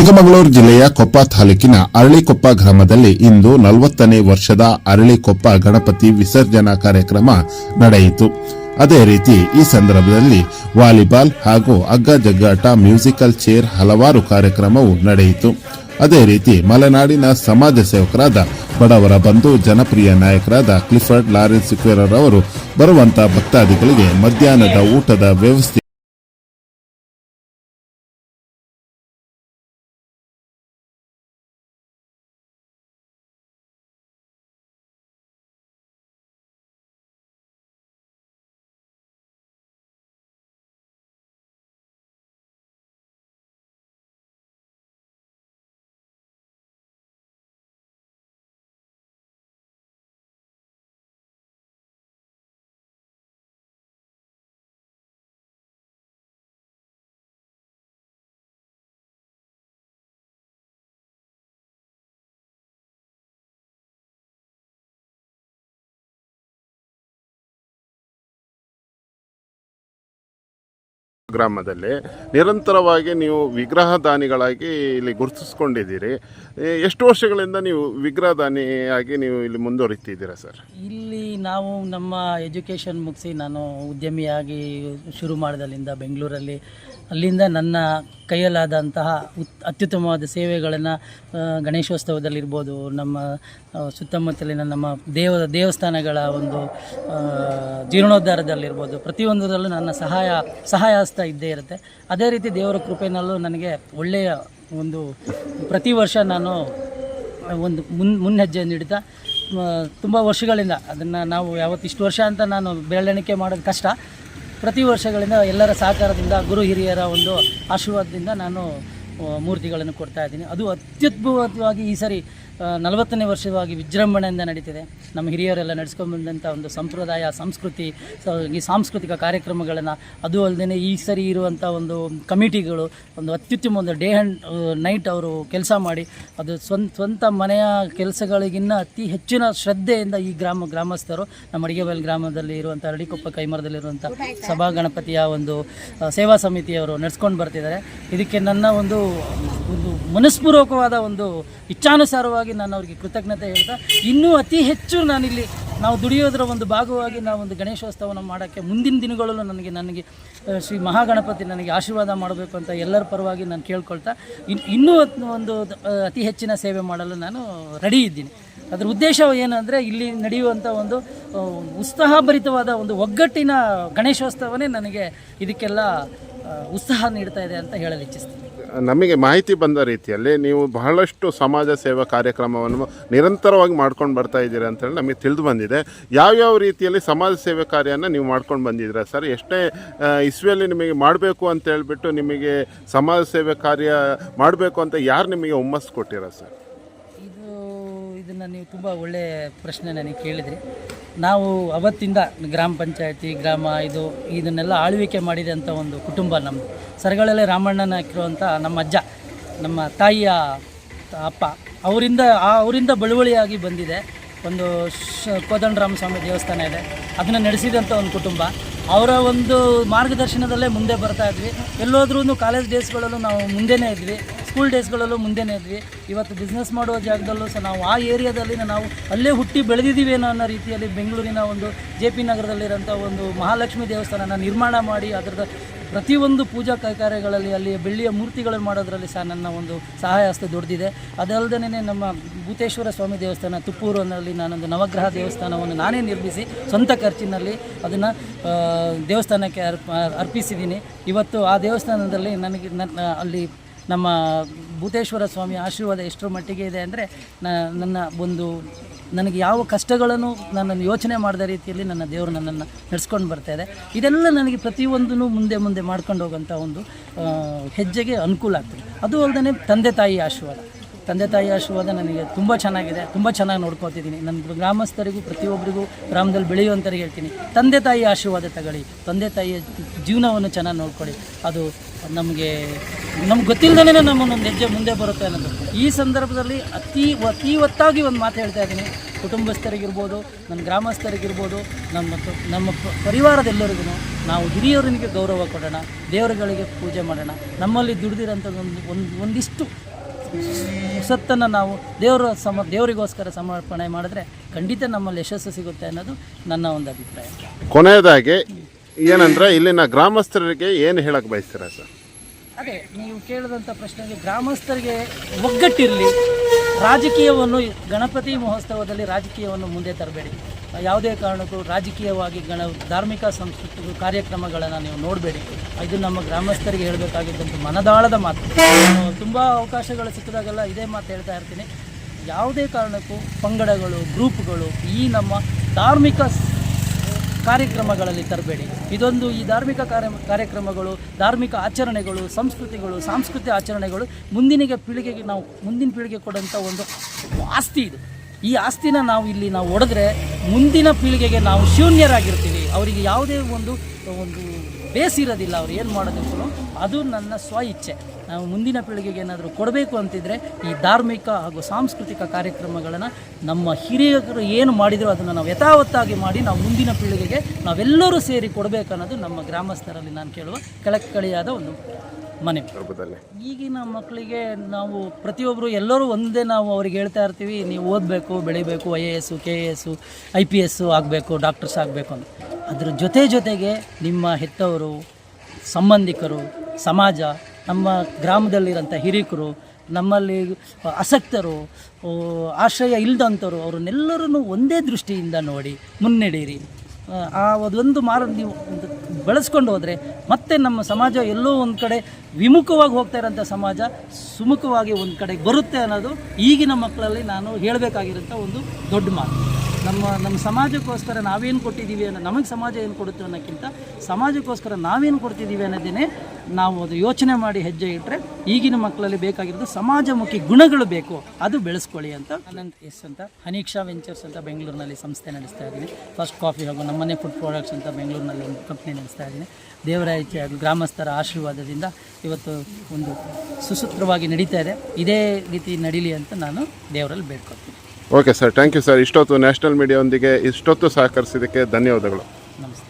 ಚಿಕ್ಕಮಗಳೂರು ಜಿಲ್ಲೆಯ ಕೊಪ್ಪ ತಾಲೂಕಿನ ಅರಳಿಕೊಪ್ಪ ಗ್ರಾಮದಲ್ಲಿ ಇಂದು ನಲವತ್ತನೇ ವರ್ಷದ ಅರಳಿಕೊಪ್ಪ ಗಣಪತಿ ವಿಸರ್ಜನಾ ಕಾರ್ಯಕ್ರಮ ನಡೆಯಿತು. ಅದೇ ರೀತಿ ಈ ಸಂದರ್ಭದಲ್ಲಿ ವಾಲಿಬಾಲ್ ಹಾಗೂ ಹಗ್ಗ ಜಗ್ಗಾಟ ಮ್ಯೂಸಿಕಲ್ ಚೇರ್ ಹಲವಾರು ಕಾರ್ಯಕ್ರಮವು ನಡೆಯಿತು. ಅದೇ ರೀತಿ ಮಲೆನಾಡಿನ ಸಮಾಜ ಸೇವಕರಾದ ಬಡವರ ಬಂಧು, ಜನಪ್ರಿಯ ನಾಯಕರಾದ ಕ್ಲಿಫರ್ಡ್ ಲಾರೆನ್ಸ್ ಕ್ವೇರರ್ ಅವರು ಬರುವಂತಹ ಭಕ್ತಾದಿಗಳಿಗೆ ಮಧ್ಯಾಹ್ನದ ಊಟದ ವ್ಯವಸ್ಥೆ ಗ್ರಾಮದಲ್ಲಿ. ನಿರಂತರವಾಗಿ ನೀವು ವಿಗ್ರಹದಾನಿಗಳಾಗಿ ಇಲ್ಲಿ ಗುರುತಿಸ್ಕೊಂಡಿದ್ದೀರಿ. ಎಷ್ಟು ವರ್ಷಗಳಿಂದ ನೀವು ವಿಗ್ರಹದಾನಿಯಾಗಿ ನೀವು ಇಲ್ಲಿ ಮುಂದುವರಿತಿದ್ದೀರಾ ಸರ್? ಇಲ್ಲಿ ನಾವು ನಮ್ಮ ಎಜುಕೇಷನ್ ಮುಗಿಸಿ ನಾನು ಉದ್ಯಮಿಯಾಗಿ ಶುರು ಮಾಡಿದಲ್ಲಿಂದ ಬೆಂಗಳೂರಲ್ಲಿ ಅಲ್ಲಿಂದ ನನ್ನ ಕೈಯಲ್ಲಾದಂತಹ ಉತ್, ಅತ್ಯುತ್ತಮವಾದ ಸೇವೆಗಳನ್ನು ಗಣೇಶೋತ್ಸವದಲ್ಲಿರ್ಬೋದು, ನಮ್ಮ ಸುತ್ತಮುತ್ತಲಿನ ನಮ್ಮ ದೇವ ದೇವಸ್ಥಾನಗಳ ಒಂದು ಜೀರ್ಣೋದ್ಧಾರದಲ್ಲಿರ್ಬೋದು, ಪ್ರತಿಯೊಂದರಲ್ಲೂ ನನ್ನ ಸಹಾಯ ಸಹಾಯ ಹಸ್ತ ಇದ್ದೇ ಇರುತ್ತೆ. ಅದೇ ರೀತಿ ದೇವರ ಕೃಪೆಯಲ್ಲೂ ನನಗೆ ಒಳ್ಳೆಯ ಒಂದು, ಪ್ರತಿ ವರ್ಷ ನಾನು ಒಂದು ಮುನ್ ಮುನ್ನೆಜ್ಜೆ ನೀಡ್ತಾ ತುಂಬ ವರ್ಷಗಳಿಂದ ಅದನ್ನು ನಾವು ಯಾವತ್ತು ಇಷ್ಟು ವರ್ಷ ಅಂತ ನಾನು ಬೆರಳೆಣಿಕೆ ಮಾಡೋದು ಕಷ್ಟ. ಪ್ರತಿ ವರ್ಷಗಳಿಂದ ಎಲ್ಲರ ಸಹಕಾರದಿಂದ ಗುರು ಹಿರಿಯರ ಒಂದು ಆಶೀರ್ವಾದದಿಂದ ನಾನು ಮೂರ್ತಿಗಳನ್ನು ಕೊಡ್ತಾ ಇದ್ದೀನಿ. ಅದು ಅತ್ಯದ್ಭುತವಾಗಿ ಈ ಸರಿ ನಲವತ್ತನೇ ವರ್ಷವಾಗಿ ವಿಜೃಂಭಣೆಯಿಂದ ನಡೀತಿದೆ. ನಮ್ಮ ಹಿರಿಯರೆಲ್ಲ ನಡೆಸ್ಕೊಂಡು ಬಂದಂಥ ಒಂದು ಸಂಪ್ರದಾಯ, ಸಂಸ್ಕೃತಿ ಈ ಸಾಂಸ್ಕೃತಿಕ ಕಾರ್ಯಕ್ರಮಗಳನ್ನು ಅದು ಅಲ್ಲದೆ ಈ ಸರಿ ಇರುವಂಥ ಒಂದು ಕಮಿಟಿಗಳು, ಒಂದು ಅತ್ಯುತ್ತಮ ಒಂದು ಡೇ ಆ್ಯಂಡ್ ನೈಟ್ ಅವರು ಕೆಲಸ ಮಾಡಿ, ಅದು ಸ್ವಂತ ಸ್ವಂತ ಮನೆಯ ಕೆಲಸಗಳಿಗಿನ್ನ ಅತಿ ಹೆಚ್ಚಿನ ಶ್ರದ್ಧೆಯಿಂದ ಈ ಗ್ರಾಮ, ಗ್ರಾಮಸ್ಥರು ನಮ್ಮ ಅಡಿಗೆಬೈಲ್ ಗ್ರಾಮದಲ್ಲಿ ಇರುವಂಥ ಅಡಿಕೊಪ್ಪ ಕೈಮರದಲ್ಲಿರುವಂಥ ಸಭಾ ಗಣಪತಿಯ ಒಂದು ಸೇವಾ ಸಮಿತಿಯವರು ನಡೆಸ್ಕೊಂಡು ಬರ್ತಿದ್ದಾರೆ. ಇದಕ್ಕೆ ನನ್ನ ಒಂದು ಒಂದು ಮನಸ್ಪೂರ್ವಕವಾದ ಒಂದು ಇಚ್ಛಾನುಸಾರವಾಗಿ ನಾನು ಅವರಿಗೆ ಕೃತಜ್ಞತೆ ಹೇಳ್ತಾ, ಇನ್ನೂ ಅತಿ ಹೆಚ್ಚು ನಾನಿಲ್ಲಿ ನಾವು ದುಡಿಯೋದರ ಒಂದು ಭಾಗವಾಗಿ ನಾವು ಒಂದು ಗಣೇಶೋತ್ಸವನ ಮಾಡೋಕ್ಕೆ ಮುಂದಿನ ದಿನಗಳಲ್ಲೂ ನನಗೆ ನನಗೆ ಶ್ರೀ ಮಹಾಗಣಪತಿ ನನಗೆ ಆಶೀರ್ವಾದ ಮಾಡಬೇಕು ಅಂತ ಎಲ್ಲರ ಪರವಾಗಿ ನಾನು ಕೇಳ್ಕೊಳ್ತಾ ಇನ್ನು ಇನ್ನೂ ಒಂದು ಅತಿ ಹೆಚ್ಚಿನ ಸೇವೆ ಮಾಡಲು ನಾನು ರೆಡಿ ಇದ್ದೀನಿ. ಅದರ ಉದ್ದೇಶ ಏನಂದರೆ ಇಲ್ಲಿ ನಡೆಯುವಂಥ ಒಂದು ಉತ್ಸಾಹಭರಿತವಾದ ಒಂದು ಒಗ್ಗಟ್ಟಿನ ಗಣೇಶೋತ್ಸವನೇ ನನಗೆ ಇದಕ್ಕೆಲ್ಲ ಉತ್ಸಾಹ ನೀಡ್ತಾ ಇದೆ ಅಂತ ಹೇಳಲು ಇಚ್ಛಿಸ್ತೀನಿ. ನಮಗೆ ಮಾಹಿತಿ ಬಂದ ರೀತಿಯಲ್ಲಿ ನೀವು ಬಹಳಷ್ಟು ಸಮಾಜ ಸೇವಾ ಕಾರ್ಯಕ್ರಮವನ್ನು ನಿರಂತರವಾಗಿ ಮಾಡ್ಕೊಂಡು ಬರ್ತಾ ಇದ್ದೀರಾ ಅಂತೇಳಿ ನಮಗೆ ತಿಳಿದು ಬಂದಿದೆ. ಯಾವ್ಯಾವ ರೀತಿಯಲ್ಲಿ ಸಮಾಜ ಸೇವೆ ಕಾರ್ಯನ ನೀವು ಮಾಡ್ಕೊಂಡು ಬಂದಿದ್ದೀರಾ ಸರ್? ಎಷ್ಟೇ ಇಸ್ವಿಯಲ್ಲಿ ನಿಮಗೆ ಮಾಡಬೇಕು ಅಂತ ಹೇಳಿಬಿಟ್ಟು ನಿಮಗೆ ಸಮಾಜ ಸೇವೆ ಕಾರ್ಯ ಮಾಡಬೇಕು ಅಂತ ಯಾರು ನಿಮಗೆ ಹುಮ್ಮಸ್ಸು ಕೊಟ್ಟಿರ ಸರ್? ಇದನ್ನು ನೀವು ತುಂಬ ಒಳ್ಳೆಯ ಪ್ರಶ್ನೆ ನನಗೆ ಕೇಳಿದ್ರಿ. ನಾವು ಅವತ್ತಿಂದ ಗ್ರಾಮ ಪಂಚಾಯತಿ, ಗ್ರಾಮ ಇದು, ಇದನ್ನೆಲ್ಲ ಆಳ್ವಿಕೆ ಮಾಡಿದಂಥ ಒಂದು ಕುಟುಂಬ ನಮ್ಮದು ಸರ್ಗಳಲ್ಲೇ ರಾಮಣ್ಣನ ಹಾಕಿರುವಂಥ ನಮ್ಮ ಅಜ್ಜ, ನಮ್ಮ ತಾಯಿಯ ಅಪ್ಪ, ಅವರಿಂದ ಅವರಿಂದ ಬಳುವಳಿಯಾಗಿ ಬಂದಿದೆ. ಒಂದು ಶ ಕೋದಂಡರಾಮ ಸ್ವಾಮಿ ದೇವಸ್ಥಾನ ಇದೆ. ಅದನ್ನು ನಡೆಸಿದಂಥ ಒಂದು ಕುಟುಂಬ. ಅವರ ಒಂದು ಮಾರ್ಗದರ್ಶನದಲ್ಲೇ ಮುಂದೆ ಬರ್ತಾ ಇದ್ವಿ. ಎಲ್ಲೋದ್ರೂ ಕಾಲೇಜ್ ಡೇಸ್ಗಳಲ್ಲೂ ನಾವು ಮುಂದೆನೇ ಇದ್ವಿ. ಸ್ಕೂಲ್ ಡೇಸ್ಗಳಲ್ಲೂ ಮುಂದೆನೇ ಇದ್ವಿ. ಇವತ್ತು ಬಿಸ್ನೆಸ್ ಮಾಡುವ ಜಾಗದಲ್ಲೂ ಸಹ ನಾವು ಆ ಏರಿಯಾದಲ್ಲಿ ನಾವು ಅಲ್ಲೇ ಹುಟ್ಟಿ ಬೆಳೆದಿದ್ದೀವಿ ಅನ್ನೋ ಅನ್ನೋ ರೀತಿಯಲ್ಲಿ ಬೆಂಗಳೂರಿನ ಒಂದು ಜೆ ಪಿ ನಗರದಲ್ಲಿರೋಂಥ ಒಂದು ಮಹಾಲಕ್ಷ್ಮಿ ದೇವಸ್ಥಾನನ ನಿರ್ಮಾಣ ಮಾಡಿ ಅದರದ ಪ್ರತಿಯೊಂದು ಪೂಜಾ ಕೈಕಾರ್ಯಗಳಲ್ಲಿ ಅಲ್ಲಿ ಬೆಳ್ಳಿಯ ಮೂರ್ತಿಗಳನ್ನು ಮಾಡೋದರಲ್ಲಿ ಸಹ ನನ್ನ ಒಂದು ಸಹಾಯ ಹಸ್ತ ದೊಡ್ಡದಿದೆ ಅದಲ್ಲದೇ ನಮ್ಮ ಭೂತೇಶ್ವರ ಸ್ವಾಮಿ ದೇವಸ್ಥಾನ, ತುಪ್ಪೂರಿನಲ್ಲಿ ನಾನೊಂದು ನವಗ್ರಹ ದೇವಸ್ಥಾನವನ್ನು ನಾನೇ ನಿರ್ಮಿಸಿ ಸ್ವಂತ ಖರ್ಚಿನಲ್ಲಿ ಅದನ್ನು ದೇವಸ್ಥಾನಕ್ಕೆ ಅರ್ಪ, ಅರ್ಪಿಸಿದ್ದೀನಿ. ಇವತ್ತು ಆ ದೇವಸ್ಥಾನದಲ್ಲಿ ನನಗೆ ನನ್ನ ಅಲ್ಲಿ ನಮ್ಮ ಭೂತೇಶ್ವರ ಸ್ವಾಮಿ ಆಶೀರ್ವಾದ ಎಷ್ಟರ ಮಟ್ಟಿಗೆ ಇದೆ ಅಂದರೆ ನನ್ನ ಒಂದು ನನಗೆ ಯಾವ ಕಷ್ಟಗಳನ್ನು ನನ್ನನ್ನು ಯೋಚನೆ ಮಾಡಿದ ರೀತಿಯಲ್ಲಿ ನನ್ನ ದೇವರು ನನ್ನನ್ನು ನಡೆಸ್ಕೊಂಡು ಬರ್ತಾ ಇದೆ. ಇದೆಲ್ಲ ನನಗೆ ಪ್ರತಿಯೊಂದೂ ಮುಂದೆ ಮುಂದೆ ಮಾಡ್ಕೊಂಡು ಹೋಗೋಂಥ ಒಂದು ಹೆಜ್ಜೆಗೆ ಅನುಕೂಲ ಆಗ್ತದೆ. ಅದು ಅಲ್ಲದೆ ತಂದೆ ತಾಯಿ ಆಶೀರ್ವಾದ. ತಂದೆ ತಾಯಿ ಆಶೀರ್ವಾದ ನನಗೆ ತುಂಬ ಚೆನ್ನಾಗಿದೆ, ತುಂಬ ಚೆನ್ನಾಗಿ ನೋಡ್ಕೊತಿದ್ದೀನಿ. ನನ್ನ ಗ್ರಾಮಸ್ಥರಿಗೂ, ಪ್ರತಿಯೊಬ್ಬರಿಗೂ, ಗ್ರಾಮದಲ್ಲಿ ಬೆಳೆಯುವಂಥವ್ರಿಗೆ ಹೇಳ್ತೀನಿ. ತಂದೆ ತಾಯಿ ಆಶೀರ್ವಾದ ತಗೊಳ್ಳಿ. ತಂದೆ ತಾಯಿಯ ಜೀವನವನ್ನು ಚೆನ್ನಾಗಿ ನೋಡ್ಕೊಳ್ಳಿ. ಅದು ನಮಗೆ, ನಮ್ಗೆ ಗೊತ್ತಿಲ್ಲದೇ ನಮ್ಮನ್ನೊಂದು ಹೆಜ್ಜೆ ಮುಂದೆ ಬರುತ್ತೆ ಅನ್ನೋದು ಈ ಸಂದರ್ಭದಲ್ಲಿ ಅತಿ ಅತಿ ಒತ್ತಾಗಿ ಒಂದು ಮಾತು ಹೇಳ್ತಾ ಇದ್ದೀನಿ. ಕುಟುಂಬಸ್ಥರಿಗಿರ್ಬೋದು ನನ್ನ ಗ್ರಾಮಸ್ಥರಿಗಿರ್ಬೋದು, ನಮ್ಮ ನಮ್ಮ ಪರಿವಾರದೆಲ್ಲರಿಗೂ ನಾವು ಹಿರಿಯರಿಗೆ ಗೌರವ ಕೊಡೋಣ, ದೇವರುಗಳಿಗೆ ಪೂಜೆ ಮಾಡೋಣ. ನಮ್ಮಲ್ಲಿ ದುಡಿದಿರೋಂಥ ಒಂದು ಒಂದು, ಒಂದಿಷ್ಟು ಸತ್ತನ್ನು ನಾವು ದೇವರ ಸಮ ದೇವರಿಗೋಸ್ಕರ ಸಮರ್ಪಣೆ ಮಾಡಿದ್ರೆ ಖಂಡಿತ ನಮ್ಮಲ್ಲಿ ಯಶಸ್ಸು ಸಿಗುತ್ತೆ ಅನ್ನೋದು ನನ್ನ ಒಂದು ಅಭಿಪ್ರಾಯ. ಕೊನೆಯದಾಗಿ ಏನಂದ್ರೆ ಇಲ್ಲಿನ ಗ್ರಾಮಸ್ಥರಿಗೆ ಏನು ಹೇಳಕ್ಕೆ ಬಯಸ್ತೀರಾ ಸರ್? ಅದೇ, ನೀವು ಕೇಳಿದಂಥ ಪ್ರಶ್ನೆಗೆ ಗ್ರಾಮಸ್ಥರಿಗೆ ಒಗ್ಗಟ್ಟಿರಲಿ. ರಾಜಕೀಯವನ್ನು ಗಣಪತಿ ಮಹೋತ್ಸವದಲ್ಲಿ ರಾಜಕೀಯವನ್ನು ಮುಂದೆ ತರಬೇಡಿ. ಯಾವುದೇ ಕಾರಣಕ್ಕೂ ರಾಜಕೀಯವಾಗಿ ಗಣ ಧಾರ್ಮಿಕ ಸಾಂಸ್ಕೃತಿಕ ಕಾರ್ಯಕ್ರಮಗಳನ್ನು ನೀವು ನೋಡಬೇಡಿ. ಇದು ನಮ್ಮ ಗ್ರಾಮಸ್ಥರಿಗೆ ಹೇಳಬೇಕಾಗಿದ್ದಂಥ ಮನದಾಳದ ಮಾತು. ತುಂಬ ಅವಕಾಶಗಳು ಸಿಕ್ಕಿದಾಗೆಲ್ಲ ಇದೇ ಮಾತು ಹೇಳ್ತಾ ಇರ್ತೀನಿ. ಯಾವುದೇ ಕಾರಣಕ್ಕೂ ಪಂಗಡಗಳು, ಗ್ರೂಪ್ಗಳು ಈ ನಮ್ಮ ಧಾರ್ಮಿಕ ಕಾರ್ಯಕ್ರಮಗಳಲ್ಲಿ ತರಬೇಡಿ. ಇದೊಂದು ಈ ಧಾರ್ಮಿಕ ಕಾರ್ಯ, ಕಾರ್ಯಕ್ರಮಗಳು, ಧಾರ್ಮಿಕ ಆಚರಣೆಗಳು, ಸಂಸ್ಕೃತಿಗಳು, ಸಾಂಸ್ಕೃತಿಕ ಆಚರಣೆಗಳು ಮುಂದಿನ ಪೀಳಿಗೆಗೆ ನಾವು, ಮುಂದಿನ ಪೀಳಿಗೆ ಕೊಡೋಂಥ ಒಂದು ಆಸ್ತಿ ಇದು. ಈ ಆಸ್ತಿನ ನಾವು ಇಲ್ಲಿ ನಾವು ಒಡೆದ್ರೆ ಮುಂದಿನ ಪೀಳಿಗೆಗೆ ನಾವು ಶೂನ್ಯರಾಗಿರ್ತೀವಿ. ಅವರಿಗೆ ಯಾವುದೇ ಒಂದು ಒಂದು ಬೇಸಿರೋದಿಲ್ಲ ಅವ್ರು ಏನು ಮಾಡೋದಕ್ಕೂ. ಅದು ನನ್ನ ಸ್ವ ಇಚ್ಛೆ. ನಾವು ಮುಂದಿನ ಪೀಳಿಗೆಗೆ ಏನಾದರೂ ಕೊಡಬೇಕು ಅಂತಿದ್ರೆ ಈ ಧಾರ್ಮಿಕ ಹಾಗೂ ಸಾಂಸ್ಕೃತಿಕ ಕಾರ್ಯಕ್ರಮಗಳನ್ನು ನಮ್ಮ ಹಿರಿಯರು ಏನು ಮಾಡಿದರೂ ಅದನ್ನು ನಾವು ಯಥಾವತ್ತಾಗಿ ಮಾಡಿ ನಾವು ಮುಂದಿನ ಪೀಳಿಗೆಗೆ ನಾವೆಲ್ಲರೂ ಸೇರಿ ಕೊಡಬೇಕನ್ನೋದು ನಮ್ಮ ಗ್ರಾಮಸ್ಥರಲ್ಲಿ ನಾನು ಕೇಳುವ ಕಳಕಳಿಯಾದ ಒಂದು ಮನೆ. ಈಗಿನ ಮಕ್ಕಳಿಗೆ ನಾವು ಪ್ರತಿಯೊಬ್ಬರು ಎಲ್ಲರೂ ಒಂದೇ ನಾವು ಅವ್ರಿಗೆ ಹೇಳ್ತಾ ಇರ್ತೀವಿ ನೀವು ಓದಬೇಕು ಬೆಳಿಬೇಕು I A S K A S I P S ಆಗಬೇಕು ಡಾಕ್ಟರ್ಸ್ ಆಗಬೇಕು ಅಂತ. ಅದ್ರ ಜೊತೆ ಜೊತೆಗೆ ನಿಮ್ಮ ಹೆತ್ತವರು, ಸಂಬಂಧಿಕರು, ಸಮಾಜ, ನಮ್ಮ ಗ್ರಾಮದಲ್ಲಿರೋಂಥ ಹಿರಿಕರು, ನಮ್ಮಲ್ಲಿ ಆಸಕ್ತರು ಆಶ್ರಯ ಇಲ್ಲದಂಥವ್ರು ಅವ್ರನ್ನೆಲ್ಲರನ್ನು ಒಂದೇ ದೃಷ್ಟಿಯಿಂದ ನೋಡಿ ಮುನ್ನಡೆಯಿರಿ. ಆ ಅದೊಂದು ಮಾರ ನೀವು ಬೆಳೆಸ್ಕೊಂಡು ಹೋದರೆ ಮತ್ತೆ ನಮ್ಮ ಸಮಾಜ ಎಲ್ಲೋ ಒಂದು ಕಡೆ ವಿಮುಖವಾಗಿ ಹೋಗ್ತಾ ಇರೋಂಥ ಸಮಾಜ ಸುಮುಖವಾಗಿ ಒಂದು ಕಡೆ ಬರುತ್ತೆ ಅನ್ನೋದು ಈಗಿನ ಮಕ್ಕಳಲ್ಲಿ ನಾನು ಹೇಳಬೇಕಾಗಿರೋಂಥ ಒಂದು ದೊಡ್ಡ ಮಾತು. ನಮ್ಮ ನಮ್ಮ ಸಮಾಜಕ್ಕೋಸ್ಕರ ನಾವೇನು ಕೊಟ್ಟಿದ್ದೀವಿ ಅನ್ನೋ, ನಮಗೆ ಸಮಾಜ ಏನು ಕೊಡುತ್ತೆ ಅನ್ನೋಕ್ಕಿಂತ ಸಮಾಜಕ್ಕೋಸ್ಕರ ನಾವೇನು ಕೊಡ್ತಿದ್ದೀವಿ ಅನ್ನೋದೇ ನಾವು ಅದು ಯೋಚನೆ ಮಾಡಿ ಹೆಜ್ಜೆ ಇಟ್ಟರೆ ಈಗಿನ ಮಕ್ಕಳಲ್ಲಿ ಬೇಕಾಗಿರೋದು ಸಮಾಜಮುಖಿ ಗುಣಗಳು ಬೇಕು. ಅದು ಬೆಳೆಸ್ಕೊಳ್ಳಿ ಅಂತ. ಅನಂತ್ ಎಸ್ ಅಂತ, ಹನೀಕ್ಷಾ ವೆಂಚರ್ಸ್ ಅಂತ ಬೆಂಗಳೂರಿನಲ್ಲಿ ಸಂಸ್ಥೆ ನಡೆಸ್ತಾ ಇದ್ದೀನಿ. ಫಸ್ಟ್ ಕಾಫಿ ಹಾಗೂ ನಮ್ಮನೆ ಫುಡ್ ಪ್ರಾಡಕ್ಟ್ಸ್ ಅಂತ ಬೆಂಗಳೂರಿನಲ್ಲಿ ಒಂದು ಕಂಪ್ನಿ ನಡೆಸ್ತಾ ಇದ್ದೀನಿ. ದೇವರಾಯಚ ಗ್ರಾಮಸ್ಥರ ಆಶೀರ್ವಾದದಿಂದ ಇವತ್ತು ಒಂದು ಸುಸೂತ್ರವಾಗಿ ನಡೀತಾ ಇದೆ. ಇದೇ ರೀತಿ ನಡೀಲಿ ಅಂತ ನಾನು ದೇವರಲ್ಲಿ ಬೇಡ್ಕೊತೀನಿ okay sir thank you sir ಇಷ್ಟೊತ್ತು ನ್ಯಾಷನಲ್ ಮೀಡಿಯಾದೊಂದಿಗೆ ಇಷ್ಟೊತ್ತು ಸಹಕರಿಸಿದ್ದಕ್ಕೆ ಧನ್ಯವಾದಗಳು. ನಮಸ್ತೆ.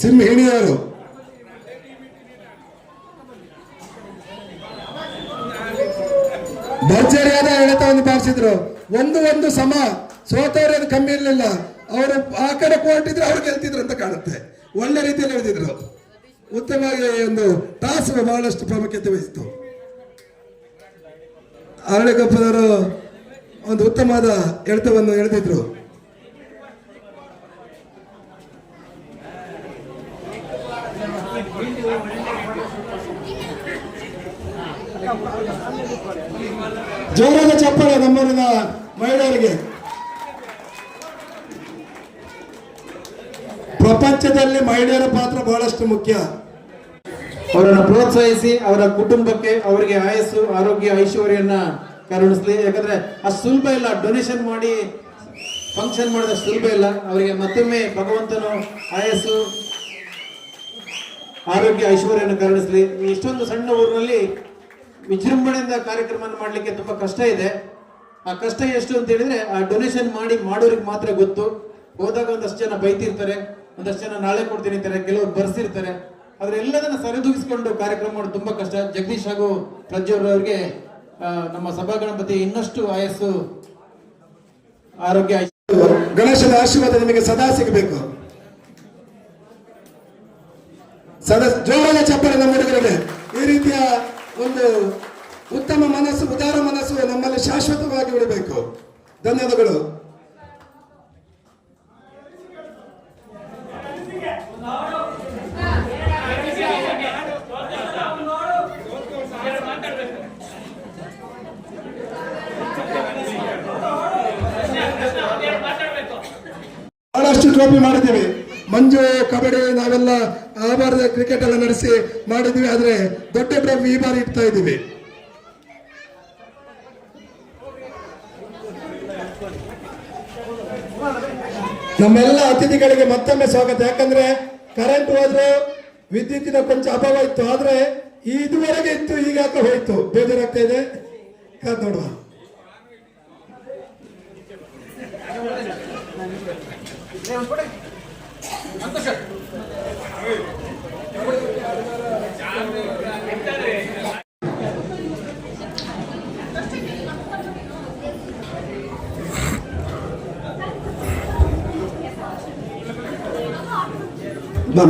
ಸಿಂಹಿಣಿಯರು ಭರ್ಜರಿಯಾದ ಎಳೆತವನ್ನು ಬಾರಿಸಿದ್ರು ಒಂದು ಒಂದು ಸಮ ಸೋತವ್ರು ಅದು ಕಮ್ಮಿ ಇರಲಿಲ್ಲ. ಅವರು ಆ ಕಡೆ ಕೋರ್ಟ್ ಇದ್ರೆ ಅವ್ರು ಗೆಲ್ತಿದ್ರು ಅಂತ ಕಾಣುತ್ತೆ. ಒಳ್ಳೆ ರೀತಿಯಲ್ಲಿ ಎಳೆದಿದ್ರು ಉತ್ತಮವಾಗಿ ಒಂದು ಟಾಸ್ ಬಹಳಷ್ಟು ಪ್ರಾಮುಖ್ಯತೆ ವಹಿಸಿತು. ಅರಳಿಗೊಪ್ಪದವರು ಒಂದು ಉತ್ತಮವಾದ ಎಳೆತವನ್ನು ಎಳೆದಿದ್ರು. ಜೋರಾದ ಚಪ್ಪಾಳೆ ನಮ್ಮೂರಿನ ಮಹಿಳೆಯರಿಗೆ. ಪ್ರಪಂಚದಲ್ಲಿ ಮಹಿಳೆಯರ ಪಾತ್ರ ಬಹಳಷ್ಟು ಮುಖ್ಯ. ಅವರನ್ನು ಪ್ರೋತ್ಸಾಹಿಸಿ ಅವರ ಕುಟುಂಬಕ್ಕೆ ಅವರಿಗೆ ಆಯಸ್ಸು, ಆರೋಗ್ಯ ಐಶ್ವರ್ಯನ್ನ ಕರುಣಿಸಲಿ. ಯಾಕಂದ್ರೆ ಅಷ್ಟು ಸುಲಭ ಇಲ್ಲ ಡೊನೇಷನ್ ಮಾಡಿ ಫಂಕ್ಷನ್ ಮಾಡಿದ ಸುಲಭ ಇಲ್ಲ. ಅವರಿಗೆ ಮತ್ತೊಮ್ಮೆ ಭಗವಂತನು ಆಯಸ್ಸು, ಆರೋಗ್ಯ, ಐಶ್ವರ್ಯನ ಕರುಣಿಸಲಿ. ಇಷ್ಟೊಂದು ಸಣ್ಣ ಊರಿನಲ್ಲಿ ವಿಜೃಂಭಣೆಯಿಂದ ಕಾರ್ಯಕ್ರಮ ಮಾಡಲಿಕ್ಕೆ ತುಂಬಾ ಕಷ್ಟ ಇದೆ. ಆ ಕಷ್ಟ ಎಷ್ಟು ಅಂತ ಹೇಳಿದ್ರೆ, ಆ ಡೊನೇಷನ್ ಮಾಡಿ ಮಾಡೋರಿಗೆ ಮಾತ್ರ ಗೊತ್ತು. ಹೋದಾಗ ಒಂದಷ್ಟು ಜನ ಬೈತಿರ್ತಾರೆ, ಒಂದಷ್ಟು ಜನ ನಾಳೆ ಕೊಡ್ತೀನಿ ಅಂತಾರೆ, ಕೆಲವರು ಬರ್ಸಿರ್ತಾರೆ. ಆದ್ರೆ ಎಲ್ಲದನ್ನ ಸರಿದೂಗಿಸ್ಕೊಂಡು ಕಾರ್ಯಕ್ರಮ ಮಾಡೋದು ತುಂಬಾ ಕಷ್ಟ. ಜಗದೀಶ್ ಹಾಗೂ ಪ್ರಜ್ವಲ್ ನಮ್ಮ ಸಭಾ ಗಣಪತಿ ಇನ್ನಷ್ಟು ಆಯಸ್ಸು, ಆರೋಗ್ಯ ಗಣೇಶನ ಆಶೀರ್ವಾದ ನಿಮಗೆ ಸದಾ ಸಿಗಬೇಕು. ಸದಾ ಜೋರಾದ ಚಪ್ಪಾಳೆ ನಮ್ಮ ಹುಡುಗರಿಗೆ. ಈ ರೀತಿಯ ಒಂದು ಉತ್ತಮ ಮನಸ್ಸು ಉದಾರ ಮನಸ್ಸು ನಮ್ಮಲ್ಲಿ ಶಾಶ್ವತವಾಗಿ ಉಳಿಬೇಕು. ಧನ್ಯವಾದಗಳು. ಕ್ರಿಕೆಟ್ ಎಲ್ಲ ನಡೆಸಿ ಮಾಡಿದ್ವಿ, ಆದ್ರೆ ದೊಡ್ಡ ಟ್ರೋಫಿ ಈ ಬಾರಿ ಇಡ್ತಾ ಇದ್ದೀವಿ. ನಮ್ಮೆಲ್ಲ ಅತಿಥಿಗಳಿಗೆ ಮತ್ತೊಮ್ಮೆ ಸ್ವಾಗತ. ಯಾಕಂದ್ರೆ ಕರೆಂಟ್ ಹೋದ್ರೆ, ವಿದ್ಯುತ್ತಿನ ಕೊಂಚ ಅಭಾವ ಇತ್ತು, ಆದ್ರೆ ಇದುವರೆಗೆ ಇತ್ತು, ಈಗ ಹೋಯ್ತು? ಬೇಜಾರಾಗ್ತಾ ಇದೆ? ನೋಡುವ. ಬಾ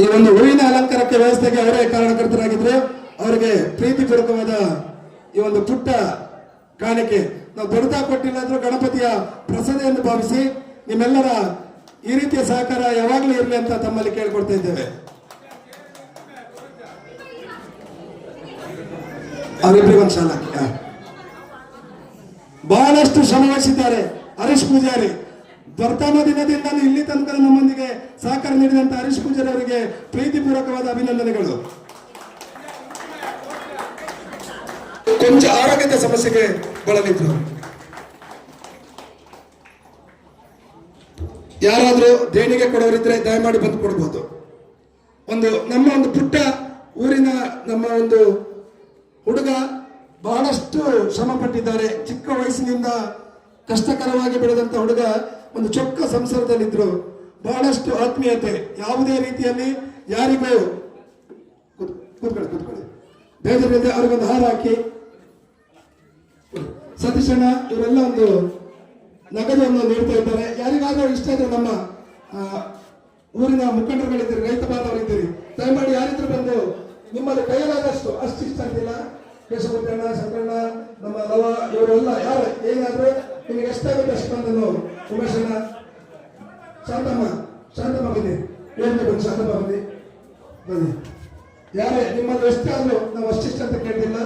ಈ ಒಂದು ಹೂವಿನ ಅಲಂಕಾರಕ್ಕೆ ವ್ಯವಸ್ಥೆಗೆ ಅವರೇ ಕಾರಣಕರ್ತರಾಗಿದ್ರು ಅವರಿಗೆ ಪ್ರೀತಿಪೂರ್ವಕವಾದ ಈ ಒಂದು ಪುಟ್ಟ ಕಾಣಿಕೆ. ನಾವು ದೊಡ್ಡ ಕೊಟ್ಟಿಲ್ಲ ಅಂದ್ರೂ ಗಣಪತಿಯ ಎಂದು ಭಾವಿಸಿ ನಿಮ್ಮೆಲ್ಲರ ಈ ರೀತಿಯ ಸಹಕಾರ ಯಾವಾಗಲೂ ಇರಲಿ ಅಂತ ತಮ್ಮಲ್ಲಿ ಕೇಳ್ಕೊಡ್ತಾ ಇದ್ದೇವೆ. ಅವರಿಬ್ಬರಿಗೆ ಒಂದು ಶಾಲ. ಬಹಳಷ್ಟು ಶ್ರಮವಹಿಸಿದ್ದಾರೆ ಹರೀಶ್ ಪೂಜಾರಿ ಬರ್ತಾಮ ದಿನದಿಂದ ಇಲ್ಲಿ ತನಕ ನಮ್ಮೊಂದಿಗೆ ಸಹಕಾರ ನೀಡಿದಂತ ಹರೀಶ್ ಪೂಜಾರಿ ಅವರಿಗೆ ಪ್ರೀತಿಪೂರ್ವಕವಾದ ಅಭಿನಂದನೆಗಳು. ಕೊಂಚ ಆರೋಗ್ಯದ ಸಮಸ್ಯೆಗೆ ಬಳಲಿದ್ರು. ಯಾರಾದರೂ ದೇಣಿಗೆ ಕೊಡೋರಿದ್ರೆ ದಯಮಾಡಿ ಬಂದು ಕೊಡ್ಬೋದು. ಒಂದು ನಮ್ಮ ಒಂದು ಪುಟ್ಟ ಊರಿನ ನಮ್ಮ ಒಂದು ಹುಡುಗ ಬಹಳಷ್ಟು ಶ್ರಮ ಪಟ್ಟಿದ್ದಾರೆ. ಚಿಕ್ಕ ವಯಸ್ಸಿನಿಂದ ಕಷ್ಟಕರವಾಗಿ ಬೆಳೆದಂತ ಹುಡುಗ ಒಂದು ಚೊಕ್ಕ ಸಂಸಾರದಲ್ಲಿದ್ರು. ಬಹಳಷ್ಟು ಆತ್ಮೀಯತೆ ಯಾವುದೇ ರೀತಿಯಲ್ಲಿ ಯಾರಿಗೂ ಕೂತ್- ಕೂತ್ಕೊಳ್ಳಿ ಕೂತ್ಕೊಳ್ಳಿ. ಬೇಜರಿದೆ ಅವ್ರಿಗೊಂದು ಹಾರ ಹಾಕಿ. ಸತೀಶಣ್ಣ ಇವರೆಲ್ಲ ಒಂದು ನಗದನ್ನು ನೀಡ್ತಾ ಇದ್ದಾರೆ. ಯಾರಿಗಾದ್ರೂ ಇಷ್ಟ ಇದ್ರೆ ನಮ್ಮ ಊರಿನ ಮುಖಂಡರುಗಳಿದ್ದೀರಿ, ರೈತ ಬಾಂಧವರಿದ್ದೀರಿ, ದಯಮಾಡಿ ಯಾರಿದ್ರು ಬಂದು ನಿಮ್ಮಲ್ಲಿ ಕೈಯಲ್ಲಾದಷ್ಟು ಅಷ್ಟು ಇಷ್ಟ ಅಂತಿಲ್ಲ ಕೇಶವಪುತ್ರಣ್ಣ ಸಕ್ಕಣ್ಣ ನಮ್ಮ ಲವ, ಇವರೆಲ್ಲ ಯಾರು? ಏನಾದ್ರೆ ನಿಮಗೆ ಎಷ್ಟಾಗುತ್ತೆ ಅಷ್ಟು ಬಂದನು ಉಮೇಶಣ್ಣ, ಶಾಂತಮ್ಮ ಶಾಂತಮ್ಮ ಬನ್ನಿ. ಏನು ಬಂದು ಶಾಂತಮ್ಮ ಬನ್ನಿ. ಬನ್ನಿ. ಯಾರೇ, ನಿಮ್ಮಲ್ಲಿ ಎಷ್ಟಾದ್ರೂ ನಾವು ಅಷ್ಟಿಷ್ಟ ಅಂತ ಕೇಳ್ತಿಲ್ಲ.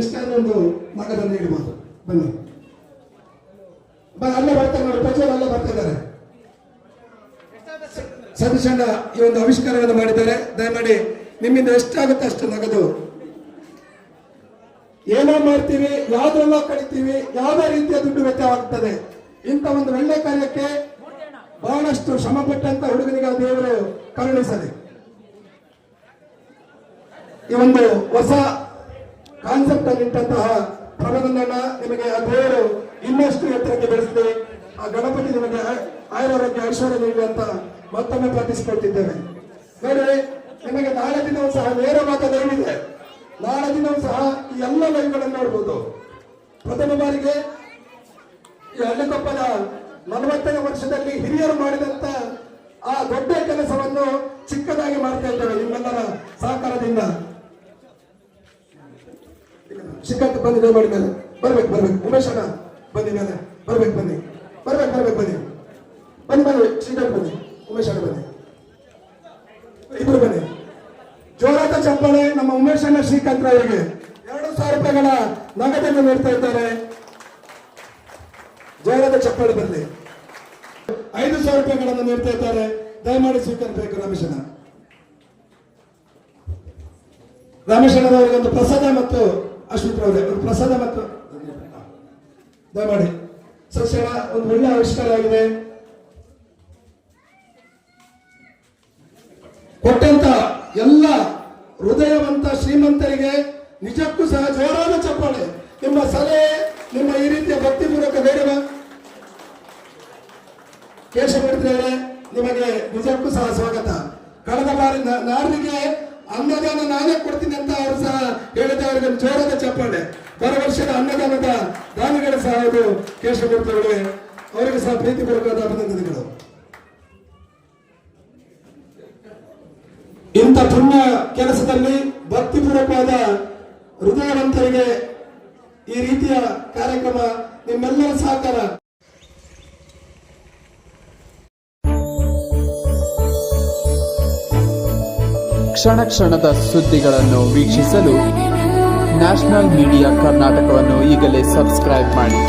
ಎಷ್ಟಾದ್ರೂ ಒಂದು ಮಗದ ನೀಡಬಹುದು ಬನ್ನಿ. ಅಲ್ಲೇ ಬರ್ತಾರೆ ನೋಡಿ ಪ್ರಚಾರ ಅಲ್ಲೇ ಬರ್ತಾ ಇದ್ದಾರೆ. ಸತೀಶಣ್ಣ ಈ ಒಂದು ಆವಿಷ್ಕಾರವನ್ನು ಮಾಡಿದ್ದಾರೆ. ದಯಮಾಡಿ ನಿಮ್ಮಿಂದ ಎಷ್ಟಾಗುತ್ತೆ ಅಷ್ಟು ನಗದು. ಏನೋ ಮಾಡ್ತೀವಿ? ಯಾವ್ದೆಲ್ಲ ಕಳಿತೀವಿ. ಯಾವ್ದೇ ರೀತಿಯ ದುಡ್ಡು ವೆಚ್ಚವಾಗ್ತದೆ ಇಂಥ ಒಂದು ಒಳ್ಳೆ ಕಾರ್ಯಕ್ಕೆ ಬಹಳಷ್ಟು ಶ್ರಮ ಪಟ್ಟಂತ ಹುಡುಗನಿಗೆ ದೇವರು ಕರುಣಿಸಲಿ. ಈ ಒಂದು ಹೊಸ ಕಾನ್ಸೆಪ್ಟ್ ಅಲ್ಲಿ ಇಟ್ಟಂತಹ ಪ್ರಬಂಧನ ನಿಮಗೆ ಆ ದೇವರು ಇನ್ನಷ್ಟು ಎತ್ತರಕ್ಕೆ ಬೆಳೆಸಲಿ ಆ ಗಣಪತಿ ನಿಮಗೆ ಆಯುರಾರೋಗ್ಯ ಐಶ್ವರ್ಯ ನೀಡಿ ಅಂತ ಮತ್ತೊಮ್ಮೆ ಪ್ರಾರ್ಥಿಸಿಕೊಳ್ತಿದ್ದೇವೆ. ನೋಡಿ ನಿಮಗೆ ನಾಳೆ ದಿನವೂ ಸಹ ನೇರ ಇದೆ ನಾಳೆ ದಿನವೂ ಸಹ ಈ ಎಲ್ಲ ಲೈವ್ಗಳನ್ನು ನೋಡಬಹುದು ಪ್ರಥಮ ಬಾರಿಗೆ ಈ ಹಳ್ಳಿಕೊಪ್ಪದ ನಲವತ್ತನೇ ವರ್ಷದಲ್ಲಿ ಹಿರಿಯರು ಮಾಡಿದಂತ ಆ ದೊಡ್ಡ ಕೆಲಸವನ್ನು ಚಿಕ್ಕದಾಗಿ ಮಾಡ್ತಾ ಇದ್ದೇವೆ ನಿಮ್ಮೆಲ್ಲರ ಸಹಕಾರದಿಂದ. ಶ್ರೀಕಾಂತ್ ಬಂದಿ ದಯಮಾಡಿ ಮೇಲೆ. ಬರ್ಬೇಕು ಬರ್ಬೇಕು. ಉಮೇಶ್ ಅಣ್ಣ ಬನ್ನಿ ಮೇಲೆ. ಬರ್ಬೇಕು, ಬನ್ನಿ. ಬರ್ಬೇಕು ಬರ್ಬೇಕು, ಬನ್ನಿ. ಬನ್ನಿ ಬನ್ನಿ. ಸೀಟ್ ಬನ್ನಿ. ಉಮೇಶ್ ಅಣ್ಣ ಬನ್ನಿ. ಇಬ್ರು ಬನ್ನಿ. ಜೋರಾದ ಚಪ್ಪಳೆ ನಮ್ಮ ಉಮೇಶ್ ಅಣ್ಣ ಶ್ರೀಕಾಂತ್ ಅವರಿಗೆ. ಎರಡು ಸಾವಿರ ರೂಪಾಯಿಗಳ ನಗದನ್ನು ನೀಡ್ತಾ ಇದ್ದಾರೆ. ಜೋರಾದ ಚಪ್ಪಳೆ ಬರಲಿ ಐದು ಸಾವಿರ ರೂಪಾಯಿಗಳನ್ನು ನೀಡ್ತಾ ಇದ್ದಾರೆ. ದಯಮಾಡಿ ಸ್ವೀಕರಿಸಬೇಕು ರಮೇಶನ ರಮೇಶಣ್ಣನವರಿಗೆ ಒಂದು ಪ್ರಸಾದ ಮತ್ತು ಅಶ್ವಿತ್ ಅವರೇ ಒಂದು ಪ್ರಸಾದ ಮತ್ತು ದಯಮಾಡಿ. ಸಸ್ಯಗಳ ಒಂದು ಒಳ್ಳೆ ಆವಿಷ್ಕಾರ ಆಗಿದೆ. ಕೊಟ್ಟಂತ ಎಲ್ಲ ಹೃದಯವಂತ ಶ್ರೀಮಂತರಿಗೆ ನಿಜಕ್ಕೂ ಸಹ ಜೋರಾದ ಚಪ್ಪಾಳೆ. ನಿಮ್ಮ ಸಲಹೆ, ನಿಮ್ಮ ಈ ರೀತಿಯ ಭಕ್ತಿಪೂರ್ವಕ ಬೇಡವ ಕೇಶವರ್ತಿಯವರೇ ನಿಮಗೆ ನಿಜಕ್ಕೂ ಸಹ ಸ್ವಾಗತ. ಕಳೆದ ಬಾರಿ ನಾರಿಗೆ ಅನ್ನದಾನ ನಾನೇ ಕೊಡ್ತೀನಿ ಅಂತ ಅವರು ಸಹ ಹೇಳಿದ್ದಾರೆ ನಿಮ್ಮ ಜೋರಾದ ಚಪ್ಪಾಳೆ. ಬರ ವರ್ಷದ ಅನ್ನದಾನದ ದಾನಿಗಳು ಸಹ ಅವರು ಕೇಶವಮೂರ್ತಿ ಅವರಿಗೆ ಸಹ ಪ್ರೀತಿಪೂರ್ವಕವಾದ ಅಭಿನಂದನೆಗಳು. ಇಂಥ ಪುಣ್ಯ ಕೆಲಸದಲ್ಲಿ ಭಕ್ತಿಪೂರ್ವಕವಾದ ಹೃದಯವಂತರಿಗೆ ಈ ರೀತಿಯ ಕಾರ್ಯಕ್ರಮ ನಿಮ್ಮೆಲ್ಲರ ಸಹಕಾರ. ಕ್ಷಣ ಕ್ಷಣದ ಸುದ್ದಿಗಳನ್ನು ವೀಕ್ಷಿಸಲು ನ್ಯಾಷನಲ್ ಮೀಡಿಯಾ ಕರ್ನಾಟಕವನ್ನು ಈಗಲೇ ಸಬ್ಸ್ಕ್ರೈಬ್ ಮಾಡಿ.